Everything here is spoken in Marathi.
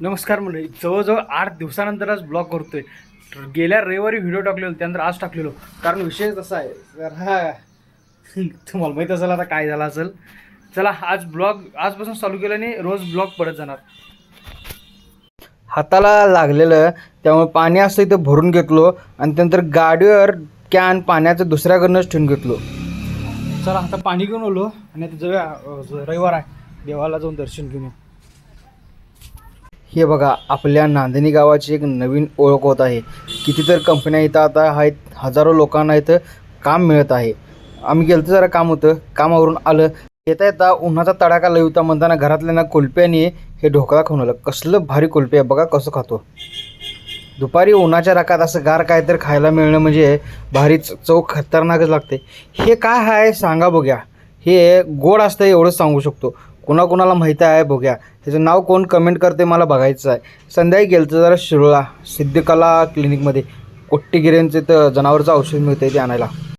नमस्कार मंडळी. जवळजवळ आठ दिवसानंतर आज ब्लॉग करतोय गेल्या रविवारी व्हिडिओ टाकलेलो त्यानंतर आज टाकलेलो. कारण विषय तसा आहे तर हा तुम्हाला माहीत असेल आता काय झालं असेल. चला आज ब्लॉग आजपासून चालू केल्याने रोज ब्लॉग पडत जाणार. हाताला लागलेलं त्यामुळे पाणी असतं इथं भरून घेतलो आणि त्यानंतर गाडीवर कॅन पाण्याचं दुसऱ्याकडनंच ठेवून घेतलो. चला आता पाणी घेऊन आलो आणि आता जाऊया रविवार आहे. देवाला जाऊन दर्शन घेऊन हे बघा आपल्या नांदणी गावाची एक नवीन ओळख होत आहे. कितीतर कंपन्या इथं आता आहेत हजारो लोकांना इथं काम मिळत आहे. आम्ही गेलतो जरा काम होतं कामावरून आलं. येता येता उन्हाचा तडाखा लई होता म्हणताना घरातल्यांना कुल्प्याने हे ढोकळा खाऊन आलं. कसलं भारी कुल्फी आहे बघा कसं खातो. दुपारी उन्हाच्या राखात असं गार काय तर खायला मिळणं म्हणजे भारीच चव खतरनाकच लागते. हे काय आहे सांगा बघ्या. हे गोड असतं एवढंच सांगू शकतो. कुणाकुणाला माहीत आहे बघ्या. त्याचं नाव कोण कमेंट करते मला बघायचं आहे. संध्याकाळी गेलं तर जरा शिरोळा सिद्धकला क्लिनिकमध्ये कोट्टीगिऱ्यांचे तर जनावरचं औषध मिळतं ते आणायला.